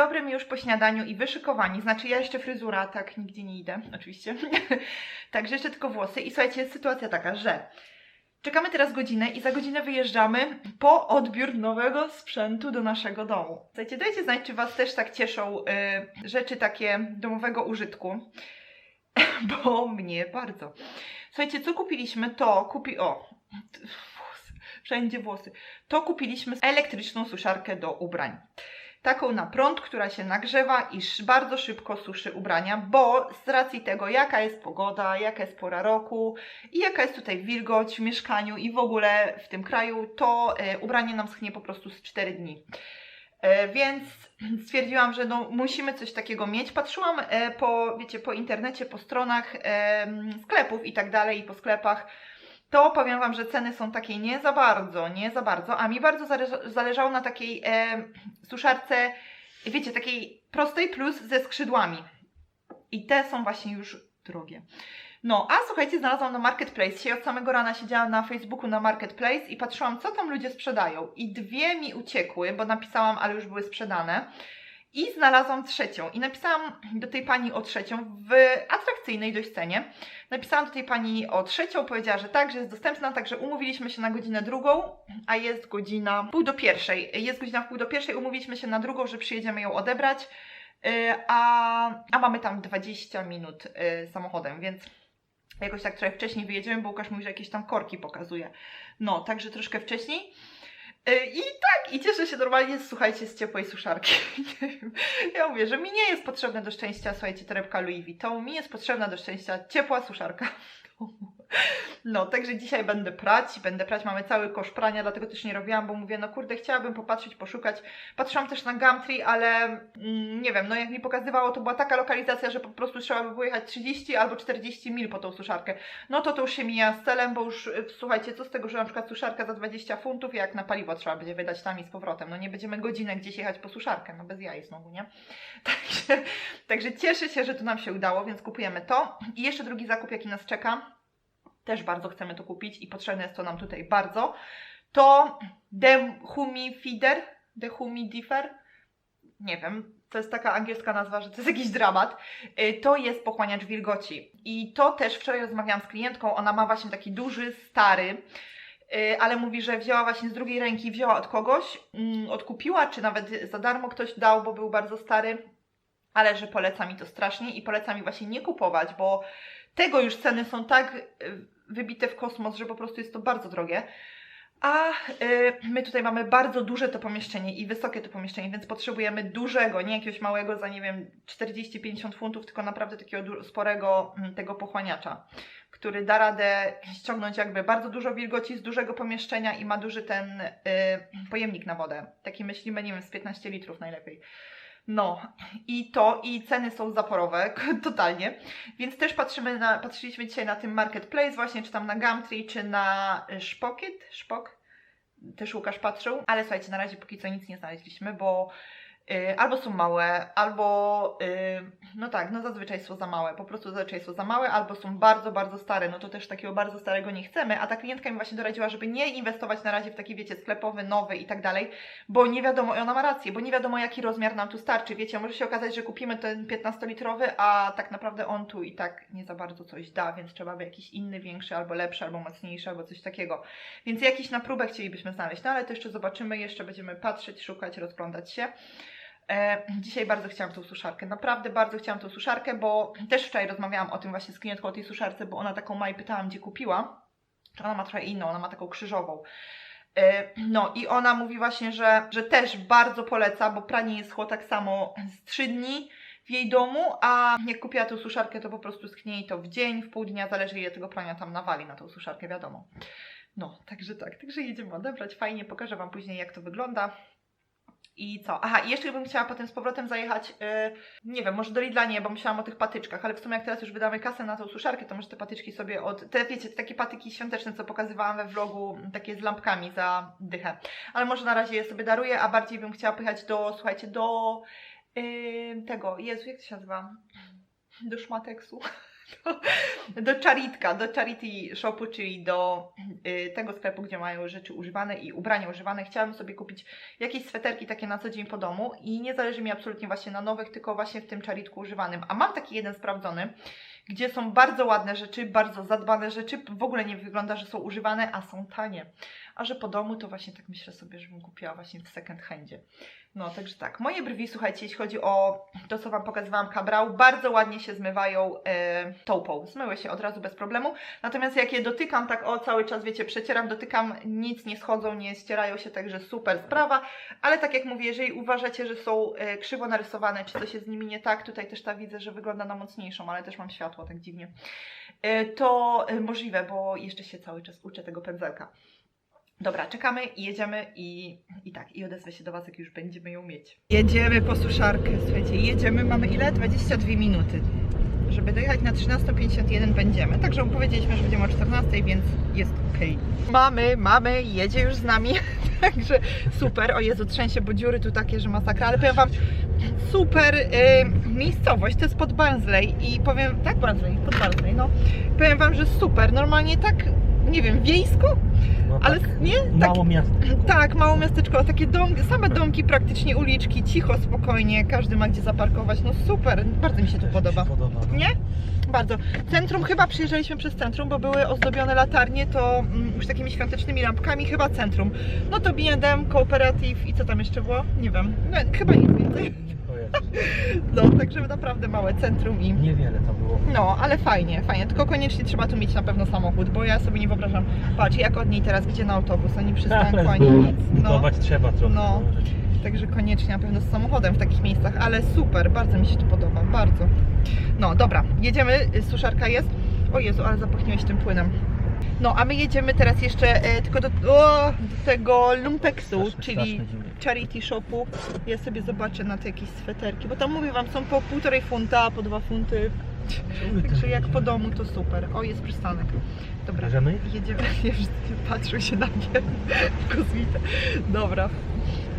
dobry mi już po śniadaniu i wyszykowani. Znaczy ja jeszcze fryzura, tak nigdzie nie idę, oczywiście. Także jeszcze tylko włosy. I słuchajcie, jest sytuacja taka, że czekamy teraz godzinę i za godzinę wyjeżdżamy po odbiór nowego sprzętu do naszego domu. Słuchajcie, dajcie znać, czy Was też tak cieszą y, rzeczy takie domowego użytku. Bo mnie bardzo. Słuchajcie, co kupiliśmy? To kupi... O! Wszędzie włosy. To kupiliśmy elektryczną suszarkę do ubrań taką na prąd, która się nagrzewa i bardzo szybko suszy ubrania, bo z racji tego, jaka jest pogoda, jaka jest pora roku i jaka jest tutaj wilgoć w mieszkaniu i w ogóle w tym kraju, to e, ubranie nam schnie po prostu z 4 dni. E, więc stwierdziłam, że no, musimy coś takiego mieć. Patrzyłam e, po, wiecie, po internecie, po stronach sklepów i tak dalej, i po sklepach to powiem Wam, że ceny są takie nie za bardzo, nie za bardzo, a mi bardzo zależa- zależało na takiej e, suszarce, wiecie, takiej prostej plus ze skrzydłami. I te są właśnie już drogie. No, a słuchajcie, znalazłam na Marketplace. Dzisiaj od samego rana siedziałam na Facebooku na Marketplace i patrzyłam, co tam ludzie sprzedają. I dwie mi uciekły, bo napisałam, ale już były sprzedane. I znalazłam trzecią. I napisałam do tej pani o trzecią w atrakcyjnej dość cenie. Napisałam do tej pani o trzecią, powiedziała, że tak, że jest dostępna, także umówiliśmy się na godzinę drugą, a jest godzina pół do pierwszej. Jest godzina w pół do pierwszej, umówiliśmy się na drugą, że przyjedziemy ją odebrać, yy, a, a mamy tam 20 minut yy, samochodem, więc jakoś tak trochę wcześniej wyjedziemy, bo Łukasz mówi, że jakieś tam korki pokazuje. No, także troszkę wcześniej. Yy, I tak, i cieszę się normalnie, słuchajcie, z ciepłej suszarki. Ja mówię, że mi nie jest potrzebne do szczęścia, słuchajcie, torebka Louis Vuitton, mi jest potrzebna do szczęścia ciepła suszarka. No, także dzisiaj będę prać, będę prać, mamy cały kosz prania, dlatego też nie robiłam, bo mówię, no kurde, chciałabym popatrzeć, poszukać. Patrzyłam też na Gumtree, ale mm, nie wiem, no jak mi pokazywało, to była taka lokalizacja, że po prostu trzeba by było jechać 30 albo 40 mil po tą suszarkę. No to to już się mija z celem, bo już y, słuchajcie, co z tego, że na przykład suszarka za 20 funtów, jak na paliwo trzeba będzie wydać tam i z powrotem. No nie będziemy godzinę gdzieś jechać po suszarkę, no bez jaj znowu, nie? Także, także cieszę się, że to nam się udało, więc kupujemy to. I jeszcze drugi zakup, jaki nas czeka, też bardzo chcemy to kupić i potrzebne jest to nam tutaj bardzo, to dehumidifier, dehumidifier, nie wiem, to jest taka angielska nazwa, że to jest jakiś dramat, Y, to jest pochłaniacz wilgoci. I to też wczoraj rozmawiałam z klientką, ona ma właśnie taki duży, stary, y, ale mówi, że wzięła właśnie z drugiej ręki, wzięła od kogoś, mm, odkupiła, czy nawet za darmo ktoś dał, bo był bardzo stary, ale że poleca mi to strasznie i poleca mi właśnie nie kupować, bo tego już ceny są tak y, wybite w kosmos, że po prostu jest to bardzo drogie. A y, my tutaj mamy bardzo duże to pomieszczenie i wysokie to pomieszczenie, więc potrzebujemy dużego, nie jakiegoś małego za nie wiem 40-50 funtów, tylko naprawdę takiego sporego mm, tego pochłaniacza, który da radę ściągnąć jakby bardzo dużo wilgoci z dużego pomieszczenia i ma duży ten y, pojemnik na wodę. Taki myślimy, nie wiem, z 15 litrów najlepiej. No, i to, i ceny są zaporowe, totalnie. Więc też patrzymy na, patrzyliśmy dzisiaj na tym Marketplace, właśnie czy tam na Gumtree, czy na Szpokiet, Szpok. Też Łukasz patrzył, ale słuchajcie, na razie póki co nic nie znaleźliśmy, bo albo są małe, albo y, no tak, no zazwyczaj są za małe, po prostu zazwyczaj są za małe, albo są bardzo, bardzo stare, no to też takiego bardzo starego nie chcemy, a ta klientka mi właśnie doradziła, żeby nie inwestować na razie w taki, wiecie, sklepowy, nowy i tak dalej, bo nie wiadomo, i ona ma rację, bo nie wiadomo jaki rozmiar nam tu starczy, wiecie, może się okazać, że kupimy ten 15-litrowy, a tak naprawdę on tu i tak nie za bardzo coś da, więc trzeba by jakiś inny, większy, albo lepszy, albo mocniejszy, albo coś takiego. Więc jakiś na próbę chcielibyśmy znaleźć, no ale to jeszcze zobaczymy, jeszcze będziemy patrzeć, szukać, rozglądać się. E, dzisiaj bardzo chciałam tą suszarkę, naprawdę bardzo chciałam tą suszarkę, bo też wczoraj rozmawiałam o tym właśnie z klientką o tej suszarce, bo ona taką ma i pytałam, gdzie kupiła. Ona ma trochę inną, ona ma taką krzyżową. E, No i ona mówi właśnie, że, że też bardzo poleca, bo pranie jest szło tak samo z 3 dni w jej domu, a jak kupiła tą suszarkę, to po prostu sknie to w dzień, w pół dnia, zależy ile tego prania tam nawali na tą suszarkę, wiadomo. No, także tak, także jedziemy odebrać, fajnie, pokażę Wam później jak to wygląda. I co? Aha, i jeszcze bym chciała potem z powrotem zajechać, yy, nie wiem, może do Lidla nie, bo myślałam o tych patyczkach, ale w sumie jak teraz już wydamy kasę na tą suszarkę, to może te patyczki sobie od, te wiecie, te takie patyki świąteczne, co pokazywałam we vlogu, takie z lampkami za dychę. Ale może na razie je sobie daruję, a bardziej bym chciała pojechać do, słuchajcie, do yy, tego, Jezu, jak to się nazywa? Do szmateksu. do, Charitka, do Charity Shopu, czyli do y, tego sklepu, gdzie mają rzeczy używane i ubrania używane. Chciałam sobie kupić jakieś sweterki takie na co dzień po domu i nie zależy mi absolutnie właśnie na nowych, tylko właśnie w tym Charitku używanym. A mam taki jeden sprawdzony, gdzie są bardzo ładne rzeczy, bardzo zadbane rzeczy, w ogóle nie wygląda, że są używane, a są tanie. A że po domu, to właśnie tak myślę sobie, żebym kupiła właśnie w second handzie. No, także tak. Moje brwi, słuchajcie, jeśli chodzi o to, co Wam pokazywałam, kabrał, bardzo ładnie się zmywają e. Zmyły się od razu bez problemu. Natomiast jak je dotykam, tak o, cały czas, wiecie, przecieram, dotykam, nic nie schodzą, nie ścierają się, także super sprawa. Ale tak jak mówię, jeżeli uważacie, że są e, krzywo narysowane, czy coś jest z nimi nie tak, tutaj też ta widzę, że wygląda na mocniejszą, ale też mam światło tak dziwnie, e, to e, możliwe, bo jeszcze się cały czas uczę tego pędzelka. Dobra, czekamy i jedziemy i, i tak, i odezwę się do Was, jak już będziemy ją mieć. Jedziemy po suszarkę, słuchajcie, jedziemy, mamy ile? 22 minuty. Żeby dojechać na 13.51 będziemy, także powiedzieliśmy, że będziemy o 14.00, więc jest ok. Mamy, mamy, jedzie już z nami, także super. O Jezu, trzęsie, bo dziury tu takie, że masakra, ale powiem Wam, super y, miejscowość, to jest pod Barnsley i powiem, tak Barnsley, pod Barnsley, no. Powiem Wam, że super, normalnie tak, nie wiem, wiejsko, No ale tak, nie? Tak, mało miast. tak, mało miasteczko, takie domki, same domki praktycznie, uliczki, cicho, spokojnie, każdy ma gdzie zaparkować, no super, bardzo mi się tu podoba. podoba. no. Nie? Bardzo. Centrum, chyba przyjeżdżaliśmy przez centrum, bo były ozdobione latarnie, to mm, już takimi świątecznymi lampkami, chyba centrum. No to B&M, Cooperative i co tam jeszcze było? Nie wiem, no, chyba nic więcej. No, także naprawdę małe centrum i... Niewiele to było. No, ale fajnie, fajnie. Tylko koniecznie trzeba tu mieć na pewno samochód, bo ja sobie nie wyobrażam. Patrz, jak od niej teraz gdzie na autobus, ani przystanku, ani nic. No, trzeba trochę. No. No. także koniecznie na pewno z samochodem w takich miejscach, ale super, bardzo mi się tu podoba, bardzo. No, dobra, jedziemy, suszarka jest. O Jezu, ale zapachniłeś tym płynem. No, a my jedziemy teraz jeszcze e, tylko do, o, do tego Lumpeksu, Straszne, czyli straszne dziury. charity shopu. Ja sobie zobaczę na te jakieś sweterki, bo tam mówię Wam, są po półtorej funta, po dwa funty. Także jak po domu to super. O, jest przystanek. Dobra, Bierzemy? jedziemy. Już patrzył się na mnie. Kosmite. Dobra.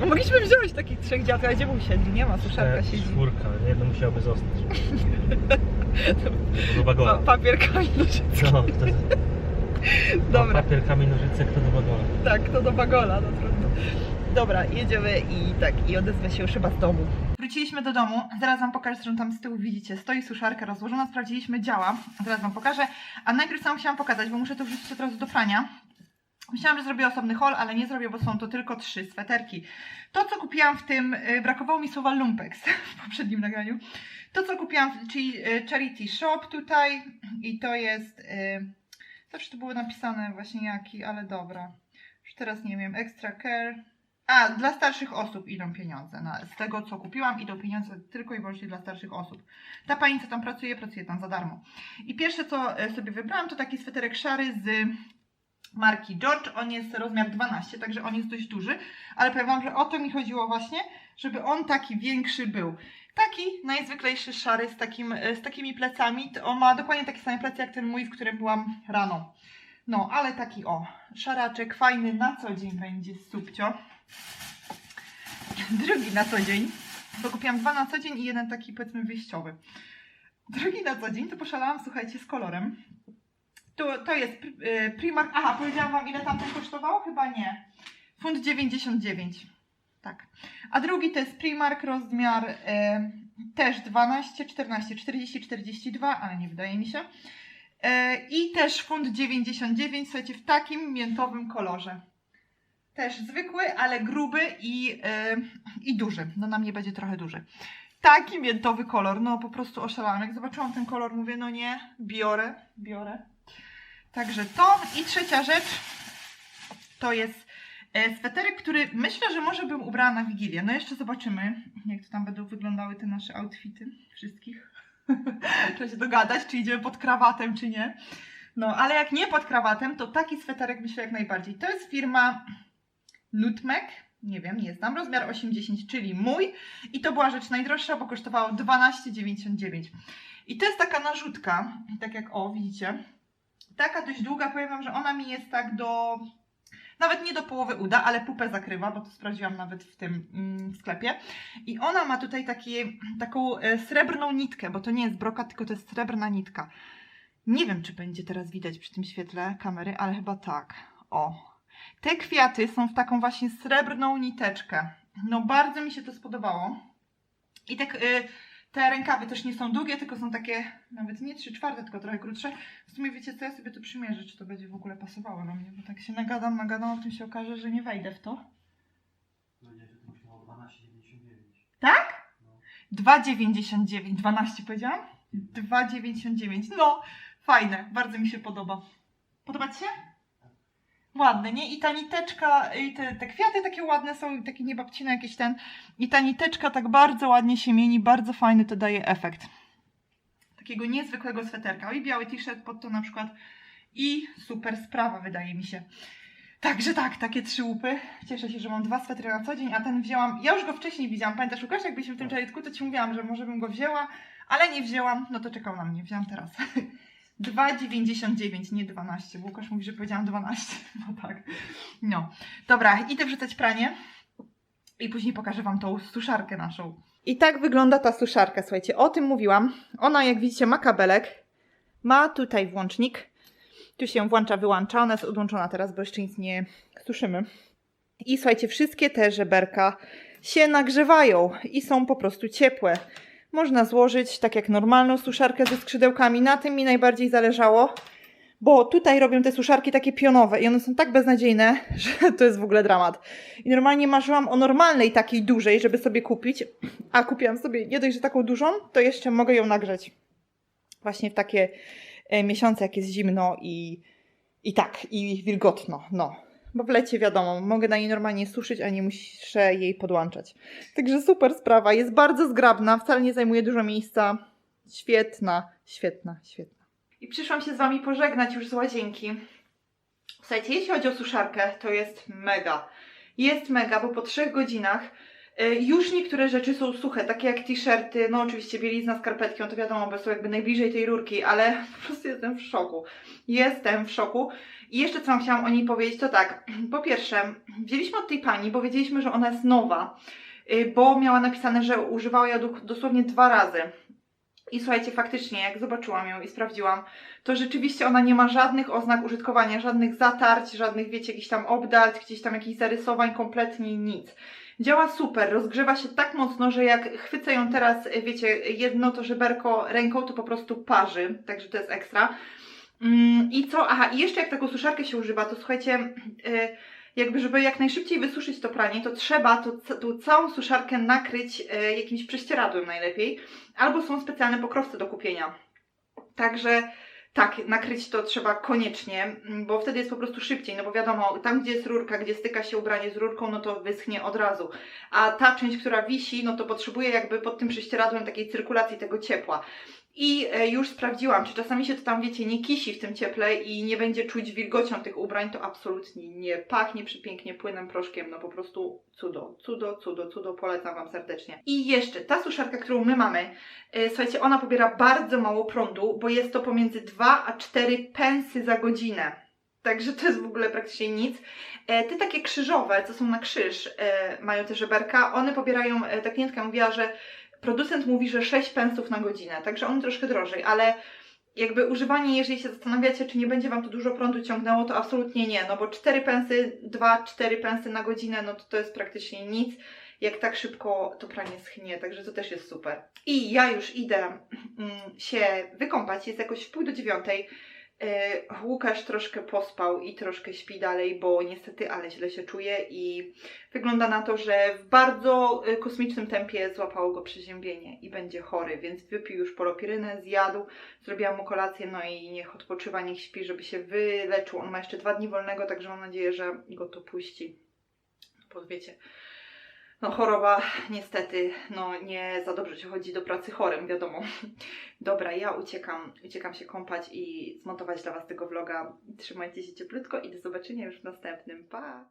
No, mogliśmy wziąć takich trzech dziadków, ale gdzie był siedzi? Nie ma, suszarka siedzi. Czwórka, jedno musiałoby zostać. Do Pa, papier, nożyce. No, kto, Dobra, Papier, kamień, nożyce, kto do wagona. tak, to do wagola, no trudno. Dobra, jedziemy i tak, i odezwę się już chyba z domu. Wróciliśmy do domu, zaraz Wam pokażę, że tam z tyłu widzicie, stoi suszarka rozłożona, sprawdziliśmy, działa, zaraz Wam pokażę, a najpierw sam chciałam pokazać, bo muszę to wrzucić od razu do prania. Myślałam, że zrobię osobny haul, ale nie zrobię, bo są to tylko trzy sweterki. To, co kupiłam w tym, y, brakowało mi słowa lumpex w poprzednim nagraniu. To, co kupiłam, czyli y, Charity Shop tutaj i to jest, y, zawsze to było napisane właśnie jaki, ale dobra. Już teraz nie wiem, Extra Care. A, dla starszych osób idą pieniądze. Z tego, co kupiłam, idą pieniądze tylko i wyłącznie dla starszych osób. Ta pani, co tam pracuje, pracuje tam za darmo. I pierwsze, co y, sobie wybrałam, to taki sweterek szary z marki George. On jest rozmiar 12, także on jest dość duży, ale powiem Wam, że o to mi chodziło właśnie, żeby on taki większy był. Taki najzwyklejszy szary z, takim, z takimi plecami. To On ma dokładnie takie same plecy jak ten mój, w którym byłam rano. No, ale taki o, szaraczek fajny na co dzień będzie subcio. Drugi na co dzień, bo kupiłam dwa na co dzień i jeden taki powiedzmy wyjściowy. Drugi na co dzień to poszalałam, słuchajcie, z kolorem. To, to jest y, Primark. Aha, powiedziałam Wam ile tamten kosztowało? Chyba nie. Funt 99. Tak. A drugi to jest Primark rozmiar y, też 12, 14, 40, 42, ale nie wydaje mi się. Y, I też funt 99, słuchajcie, w takim miętowym kolorze. Też zwykły, ale gruby i, y, i duży. No na mnie będzie trochę duży. Taki miętowy kolor, no po prostu oszalałam. Jak zobaczyłam ten kolor, mówię, no nie, biorę, biorę. Także to. I trzecia rzecz to jest sweterek, który myślę, że może bym ubrała na Wigilię. No jeszcze zobaczymy, jak to tam będą wyglądały te nasze outfity wszystkich. Trzeba się dogadać, czy idziemy pod krawatem, czy nie. No, ale jak nie pod krawatem, to taki sweterek myślę jak najbardziej. To jest firma Nutmeg. Nie wiem, nie znam. Rozmiar 80, czyli mój. I to była rzecz najdroższa, bo kosztowało 12,99. I to jest taka narzutka, tak jak o, widzicie taka dość długa, powiem Wam, że ona mi jest tak do, nawet nie do połowy uda, ale pupę zakrywa, bo to sprawdziłam nawet w tym mm, sklepie. I ona ma tutaj takie, taką e, srebrną nitkę, bo to nie jest brokat, tylko to jest srebrna nitka. Nie wiem, czy będzie teraz widać przy tym świetle kamery, ale chyba tak. O. Te kwiaty są w taką właśnie srebrną niteczkę. No bardzo mi się to spodobało. I tak, y, te rękawy też nie są długie, tylko są takie nawet nie 3 czwarte, tylko trochę krótsze. W sumie wiecie co, ja sobie to przymierzę, czy to będzie w ogóle pasowało na mnie, bo tak się nagadam, nagadam, a potem się okaże, że nie wejdę w to. Będzie to kosztowało 12,99. Tak? No. 2,99. 12 powiedziałam? 2,99. No, fajne, bardzo mi się podoba. Podoba Ci się? Ładne, nie? I ta niteczka, i te, te kwiaty takie ładne są, takie niebabcine jakieś ten. I ta niteczka tak bardzo ładnie się mieni, bardzo fajny to daje efekt. Takiego niezwykłego sweterka. I biały t-shirt pod to na przykład. I super sprawa, wydaje mi się. Także tak, takie trzy łupy. Cieszę się, że mam dwa swetry na co dzień, a ten wzięłam. Ja już go wcześniej widziałam. Pamiętasz, Łukasz, jak byliśmy w tym czajitku, to ci mówiłam, że może bym go wzięła, ale nie wzięłam. No to czekał na mnie, wzięłam teraz. 2,99, nie 12, bo Łukasz mówi, że powiedziałam 12. No tak. No. Dobra, idę wrzucać pranie i później pokażę Wam tą suszarkę naszą. I tak wygląda ta suszarka, słuchajcie, o tym mówiłam. Ona, jak widzicie, ma kabelek, ma tutaj włącznik. Tu się włącza, wyłącza. Ona jest odłączona teraz, bo jeszcze nic nie suszymy. I słuchajcie, wszystkie te żeberka się nagrzewają i są po prostu ciepłe. Można złożyć tak jak normalną suszarkę ze skrzydełkami. Na tym mi najbardziej zależało, bo tutaj robią te suszarki takie pionowe i one są tak beznadziejne, że to jest w ogóle dramat. I normalnie marzyłam o normalnej takiej dużej, żeby sobie kupić, a kupiłam sobie nie dość, że taką dużą, to jeszcze mogę ją nagrzeć. Właśnie w takie e, miesiące, jak jest zimno i, i tak, i wilgotno, no. Bo w lecie wiadomo, mogę na niej normalnie suszyć, a nie muszę jej podłączać. Także super sprawa, jest bardzo zgrabna, wcale nie zajmuje dużo miejsca. Świetna, świetna, świetna. I przyszłam się z Wami pożegnać już z łazienki. Słuchajcie, jeśli chodzi o suszarkę, to jest mega. Jest mega, bo po trzech godzinach już niektóre rzeczy są suche, takie jak t-shirty, no oczywiście bielizna, skarpetki, no to wiadomo, bo są jakby najbliżej tej rurki, ale po prostu jestem w szoku. Jestem w szoku. I jeszcze co chciałam o niej powiedzieć, to tak, po pierwsze, wzięliśmy od tej pani, bo wiedzieliśmy, że ona jest nowa, y, bo miała napisane, że używała ją do- dosłownie dwa razy. I słuchajcie, faktycznie, jak zobaczyłam ją i sprawdziłam, to rzeczywiście ona nie ma żadnych oznak użytkowania, żadnych zatarć, żadnych, wiecie, jakichś tam obdalt, gdzieś tam jakichś zarysowań, kompletnie nic. Działa super, rozgrzewa się tak mocno, że jak chwycę ją teraz, wiecie, jedno to żeberko ręką, to po prostu parzy, także to jest ekstra. Mm, I co? Aha, i jeszcze jak taką suszarkę się używa, to słuchajcie, y, jakby żeby jak najszybciej wysuszyć to pranie, to trzeba ca- tą całą suszarkę nakryć y, jakimś prześcieradłem najlepiej, albo są specjalne pokrowce do kupienia. Także tak, nakryć to trzeba koniecznie, mm, bo wtedy jest po prostu szybciej, no bo wiadomo, tam gdzie jest rurka, gdzie styka się ubranie z rurką, no to wyschnie od razu. A ta część, która wisi, no to potrzebuje jakby pod tym prześcieradłem takiej cyrkulacji tego ciepła. I e, już sprawdziłam, czy czasami się to tam, wiecie, nie kisi w tym cieple i nie będzie czuć wilgocią tych ubrań, to absolutnie nie. Pachnie przepięknie płynem, proszkiem, no po prostu cudo, cudo, cudo, cudo, polecam Wam serdecznie. I jeszcze, ta suszarka, którą my mamy, e, słuchajcie, ona pobiera bardzo mało prądu, bo jest to pomiędzy 2 a 4 pensy za godzinę. Także to jest w ogóle praktycznie nic. E, te takie krzyżowe, co są na krzyż, mają te żeberka, one pobierają, e, ta klientka mówiła, że producent mówi, że 6 pensów na godzinę, także on troszkę drożej, ale jakby używanie, jeżeli się zastanawiacie, czy nie będzie Wam to dużo prądu ciągnęło, to absolutnie nie, no bo 4 pensy, 2-4 pensy na godzinę, no to to jest praktycznie nic, jak tak szybko to pranie schnie, także to też jest super. I ja już idę mm, się wykąpać, jest jakoś w pół do dziewiątej, Łukasz troszkę pospał i troszkę śpi dalej, bo niestety, ale źle się czuje i wygląda na to, że w bardzo y, kosmicznym tempie złapało go przeziębienie i będzie chory, więc wypił już polopirynę, zjadł, zrobiłam mu kolację, no i niech odpoczywa, niech śpi, żeby się wyleczył. On ma jeszcze dwa dni wolnego, także mam nadzieję, że go to puści. Bo wiecie, no choroba niestety, no nie za dobrze się chodzi do pracy chorym, wiadomo. Dobra, ja uciekam, uciekam się kąpać i zmontować dla Was tego vloga. Trzymajcie się cieplutko i do zobaczenia już w następnym. Pa!